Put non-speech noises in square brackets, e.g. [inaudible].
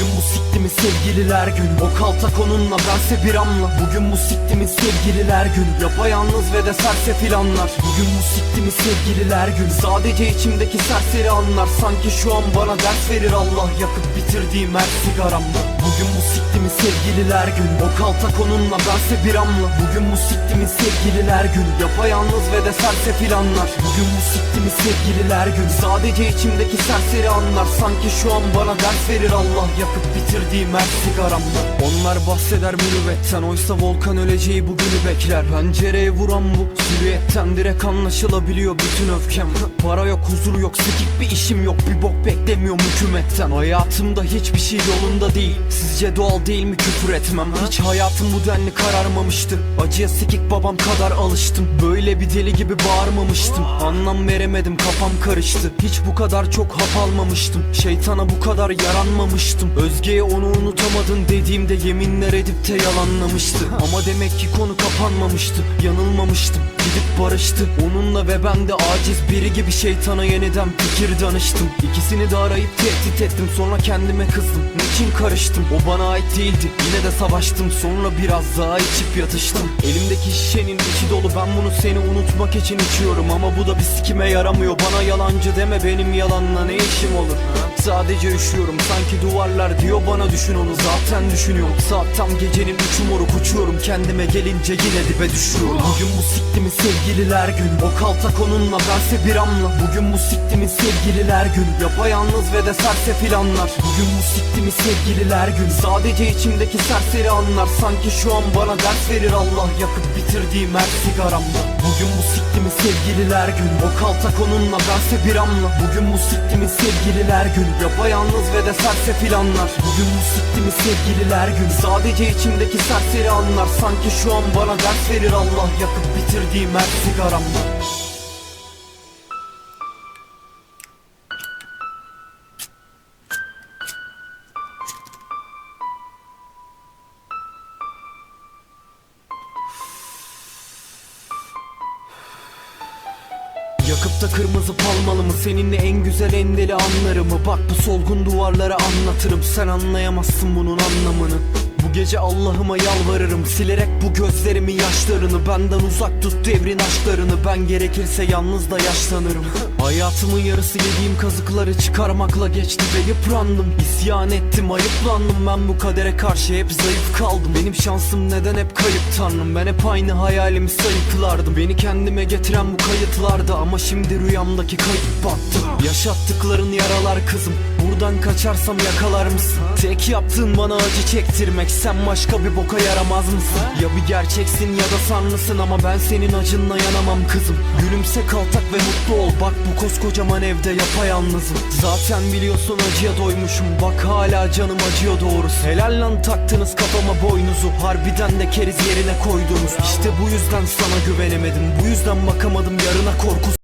Bugün bu siktimin sevgililer günü. O kaltak onunla bense bir anla. Bugün bu siktimin sevgililer günü. Yapayalnız ve de sersefil anlar Bugün bu siktimin sevgililer günü. Sadece içimdeki serseri anlar. Sanki şu an bana ders verir Allah. Yakıp bitirdiğim her sigaramda Bugün bu siktimin sevgililer günü. O kaltak onunla bense bir anla. Bugün bu siktimin sevgililer günü. Yapayalnız ve de sersefil anlar Bugün bu siktimin sevgililer günü. Sadece içimdeki serseri anlar. Sanki şu an bana ders verir Allah. Yakıp bitirdiğim her sigaramda Onlar bahseder mürüvvetten Oysa volkan öleceği bugünü bekler. Pencereye vuran bu silüetten Direkt anlaşılabiliyor bütün öfkem. Para yok huzur yok sikik bir işim yok. Bir bok beklemiyorum hükümetten. Hayatımda hiçbir şey yolunda değil. Sizce doğal değil mi küfür etmem? Hiç hayatım bu denli kararmamıştı. Acıya sikik babam kadar alıştım. Böyle bir deli gibi bağırmamıştım. Anlam veremedim kafam karıştı. Hiç bu kadar çok hap almamıştım. Şeytana bu kadar yaranmamıştım Özge'ye onu unutamadın dediğimde yeminler edip de yalanlamıştı. Ama demek ki konu kapanmamıştı Yanılmamıştım gidip barıştı. Onunla ve ben de aciz biri gibi şeytana yeniden fikir danıştım. İkisini de arayıp tehdit ettim sonra kendime kızdım. Niçin karıştım? O bana ait değildi. Yine de savaştım sonra biraz daha içip yatıştım. Elimdeki şişenin içi dolu ben bunu seni unutmak için içiyorum. Ama bu da bir sikime yaramıyor. Bana yalancı deme benim yalanla ne işim olur Sadece üşüyorum sanki duvarlar diyor bana düşün onu. Zaten düşünüyorum Saat tam gecenin üçü moruk uçuyorum. Kendime gelince yine dibe düşüyorum. Bugün bu siktimin sevgililer günü. O kaltak onunla bense bir anla. Bugün bu siktimin sevgililer günü. Yapayalnız ve de sersefil anlar Bugün bu siktimin sevgililer günü. Sadece içimdeki serseri anlar. Sanki şu an bana ders verir Allah. Yakıp bitirdiğim her sigaramda Bugün bu siktimin sevgililer günü. O kaltak onunla bense bir anla. Bugün bu siktimin sevgililer günü Yapayalnız ve de sersefil anlar Bugün bu siktimin sevgililer günü Sadece içimdeki serseri anlar. Sanki şu an bana ders verir Allah Yakıp bitirdiğim her sigaramda Yakıp da kırmızı palmalı mı? Seninle en güzel en deli anlarımı. Bak bu solgun duvarlara anlatırım. Sen anlayamazsın bunun anlamını gece Allah'ıma yalvarırım. Silerek bu gözlerimin yaşlarını. Benden uzak tut devrin aşklarını. Ben gerekirse yalnız da yaşlanırım [laughs] Hayatımın yarısı yediğim kazıkları çıkarmakla geçti ve yıprandım. İsyan ettim ayıplandım. Ben bu kadere karşı hep zayıf kaldım. Benim şansım neden hep kayıp tanrım? Ben hep aynı hayalimi sayıklardım. Beni kendime getiren bu kayıtlarda Ama şimdi rüyamdaki kayıp battı Yaşattıkların yaralar kızım. Buradan kaçarsam yakalar mısın? Tek yaptığın bana acı çektirmek Sen başka bir boka yaramaz mısın? Ya bir gerçeksin ya da sanlısın Ama ben senin acınla yanamam kızım. Gülümse kaltak ve mutlu ol. Bak bu koskocaman evde yapayalnızım. Zaten biliyorsun acıya doymuşum. Bak hala canım acıyor doğrusu. Helal lan taktınız kafama boynuzu. Harbiden de keriz yerine koydunuz. İşte bu yüzden sana güvenemedim. Bu yüzden bakamadım yarına korku